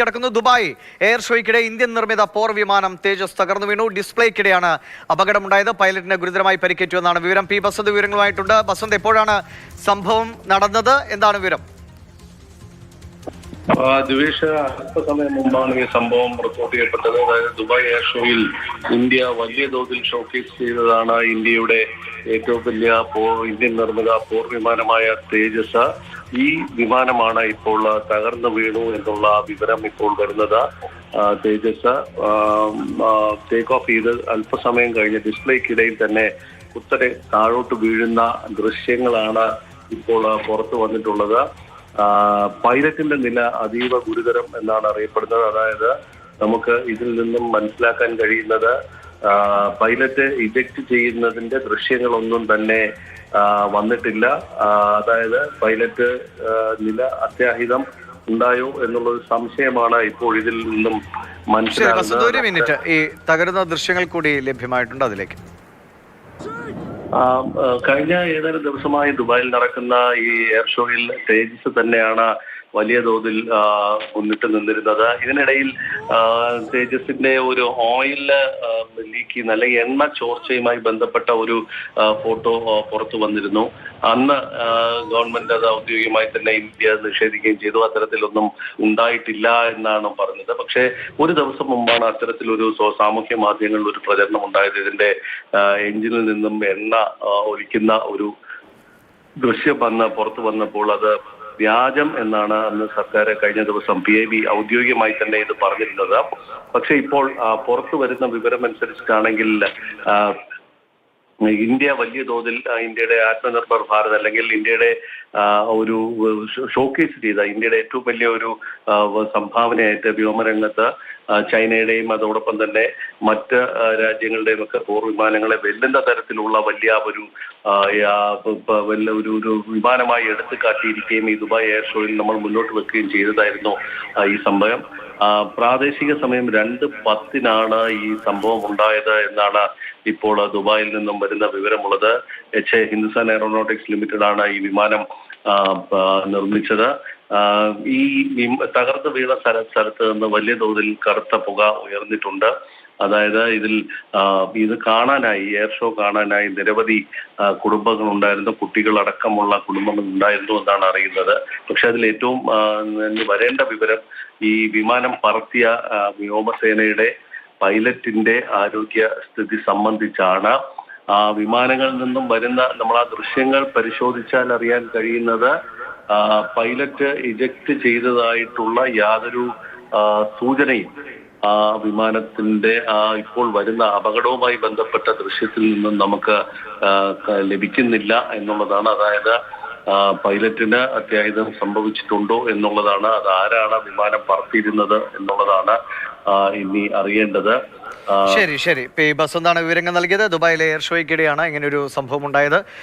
കിടക്കുന്നു Dubai. Air ഷോയ്ക്കിടെ Indian നിർമ്മിത പോർ വിമാനം തേജസ് തകർന്നു വീണു. ഡിസ്പ്ലേക്കിടെയാണ് അപകടമുണ്ടായത്. പൈലറ്റിന് ഗുരുതരമായി പരിക്കേറ്റു എന്നാണ് വിവരം. പി ബസന്ത് വിവരങ്ങളുമായിട്ടുണ്ട്. ബസന്ത് എപ്പോഴാണ് സംഭവം നടന്നത്? എന്താണ് വിവരം? ദിവേഷ് അല്പസമയം മുമ്പാണ് ഈ സംഭവം റിപ്പോർട്ട് ചെയ്യപ്പെട്ടത്. അതായത് ദുബായ് എയർ ഷോയിൽ ഇന്ത്യ വലിയ തോതിൽ ഷോക്കേസ് ചെയ്തതാണ് ഇന്ത്യയുടെ ഏറ്റവും വലിയ പോർ ഇന്ത്യൻ നിർമ്മിത പോർ വിമാനമായ തേജസ്. ഈ വിമാനമാണ് ഇപ്പോൾ തകർന്നു വീണു എന്നുള്ള വിവരം ഇപ്പോൾ വരുന്നത്. തേജസ് ടേക്ക് ഓഫ് ചെയ്ത് അല്പസമയം കഴിഞ്ഞ് ഡിസ്പ്ലേക്കിടയിൽ തന്നെ കുത്തനെ താഴോട്ട് വീഴുന്ന ദൃശ്യങ്ങളാണ് ഇപ്പോൾ പുറത്തു വന്നിട്ടുള്ളത്. പൈലറ്റിന്റെ നില അതീവ ഗുരുതരം എന്നാണ് അറിയപ്പെടുന്നത്. അതായത് നമുക്ക് ഇതിൽ നിന്നും മനസ്സിലാക്കാൻ കഴിയുന്നത് പൈലറ്റ് ഇജക്ട് ചെയ്യുന്നതിന്റെ ദൃശ്യങ്ങളൊന്നും തന്നെ വന്നിട്ടില്ല. അതായത് പൈലറ്റ് നില അത്യാഹിതം ഉണ്ടായോ എന്നുള്ളൊരു സംശയമാണ് ഇപ്പോൾ ഇതിൽ നിന്നും ഒരു മനസ്സിലാകുന്നത്. മിനിറ്റ്. ഈ തകരുന്ന ദൃശ്യങ്ങൾ കൂടി ലഭ്യമായിട്ടുണ്ട് അതിലേക്ക്. കഴിഞ്ഞ ഏതാനും ദിവസമായി ദുബായിൽ നടക്കുന്ന ഈ എയർ ഷോയിൽ തേജസ് തന്നെയാണ് വലിയ തോതിൽ മുന്നിട്ട് നിന്നിരുന്നത്. ഇതിനിടയിൽ തേജസിന്റെ ഒരു ഓയിൽ ലീക്ക് ചെയ്യുന്ന അല്ലെങ്കിൽ എണ്ണ ചോർച്ചയുമായി ബന്ധപ്പെട്ട ഒരു ഫോട്ടോ പുറത്തു വന്നിരുന്നു. അന്ന് ഗവൺമെന്റ് അത് ഔദ്യോഗികമായി തന്നെ ഇന്ത്യ നിഷേധിക്കുകയും ചെയ്തു. അത്തരത്തിലൊന്നും ഉണ്ടായിട്ടില്ല എന്നാണ് പറഞ്ഞത്. പക്ഷേ ഒരു ദിവസം മുമ്പാണ് അത്തരത്തിലൊരു സാമൂഹ്യ മാധ്യമങ്ങളിൽ ഒരു പ്രചരണം ഉണ്ടായത്. ഇതിന്റെ എഞ്ചിനിൽ നിന്നും എണ്ണ ഒലിക്കുന്ന ഒരു ദൃശ്യം വന്ന് പുറത്തു വന്നപ്പോൾ അത് വ്യാജം എന്നാണ് അന്ന് സർക്കാർ കഴിഞ്ഞ ദിവസം പി ഐ ബി ഔദ്യോഗികമായി തന്നെ ഇത് പറഞ്ഞിരുന്നത്. പക്ഷേ ഇപ്പോൾ പുറത്തു വരുന്ന വിവരം അനുസരിച്ചിട്ടാണെങ്കിൽ ആ, ഇന്ത്യ വലിയ തോതിൽ ഇന്ത്യയുടെ ആത്മനിർഭർ ഭാരത് അല്ലെങ്കിൽ ഇന്ത്യയുടെ ഒരു ഷോക്കേസ് ചെയ്ത ഇന്ത്യയുടെ ഏറ്റവും വലിയ ഒരു സംഭാവനയായിട്ട് വ്യോമരംഗത്ത് ചൈനയുടെയും അതോടൊപ്പം തന്നെ മറ്റ് രാജ്യങ്ങളുടെയും ഒക്കെ പോർ വിമാനങ്ങളെ വെല്ലുന്ന തരത്തിലുള്ള വലിയ ഒരു ആ, യാ, പ- പ- വല്ല ഒരു ഒരു വിമാനമായി എടുത്തു കാട്ടിയിരിക്കുകയും ഈ ദുബായ് എയർ ഷോയിൽ നമ്മൾ മുന്നോട്ട് വെക്കുകയും ചെയ്തതായിരുന്നു ഈ സംഭവം. പ്രാദേശിക സമയം രണ്ട് പത്തിനാണ് ഈ സംഭവം ഉണ്ടായത് എന്നാണ് ഇപ്പോൾ ദുബായിൽ നിന്നും വരുന്ന വിവരമുള്ളത്. H A Hindustan aeronautics limited ആണ് ഈ വിമാനം നിർമ്മിച്ചത്. ഈ തകർന്നു വീണ സ്ഥല സ്ഥലത്ത് നിന്ന് വലിയ തോതിൽ കറുത്ത പുക ഉയർന്നിട്ടുണ്ട്. അതായത് ഇതിൽ ഇത് കാണാനായി എയർ ഷോ കാണാനായി നിരവധി കുടുംബങ്ങൾ ഉണ്ടായിരുന്നു കുട്ടികളടക്കമുള്ള കുടുംബങ്ങൾ ഉണ്ടായിരുന്നു എന്നാണ് അറിയുന്നത്. പക്ഷെ അതിൽ ഏറ്റവും വരേണ്ട വിവരം ഈ വിമാനം പറത്തിയ വ്യോമസേനയുടെ പൈലറ്റിന്റെ ആരോഗ്യ സ്ഥിതി സംബന്ധിച്ചാണ്. ആ വിമാനങ്ങളിൽ നിന്നും വരുന്ന നമ്മൾ ആ ദൃശ്യങ്ങൾ പരിശോധിച്ചാൽ അറിയാൻ കഴിയുന്നത് പൈലറ്റ് ഇജക്ട് ചെയ്തതായിട്ടുള്ള യാതൊരു സൂചനയും ആ വിമാനത്തിന്റെ ആ ഇപ്പോൾ വരുന്ന അപകടവുമായി ബന്ധപ്പെട്ട ദൃശ്യത്തിൽ നിന്നും നമുക്ക് ലഭിക്കുന്നില്ല എന്നുള്ളതാണ്. അതായത് പൈലറ്റിന് അത്യാഹിതം സംഭവിച്ചിട്ടുണ്ടോ എന്നുള്ളതാണ്. അത് ആരാണ് വിമാനം പറത്തിയിരുന്നത് എന്നുള്ളതാണ് ഇനി അറിയേണ്ടത്. ശരി ശരി. ശരി ബസ് എന്താണ് വിവരങ്ങൾ നൽകിയത്? ദുബായിലെ എയർ ഷോയ്ക്കിടെയാണ് ഒരു സംഭവം ഉണ്ടായത്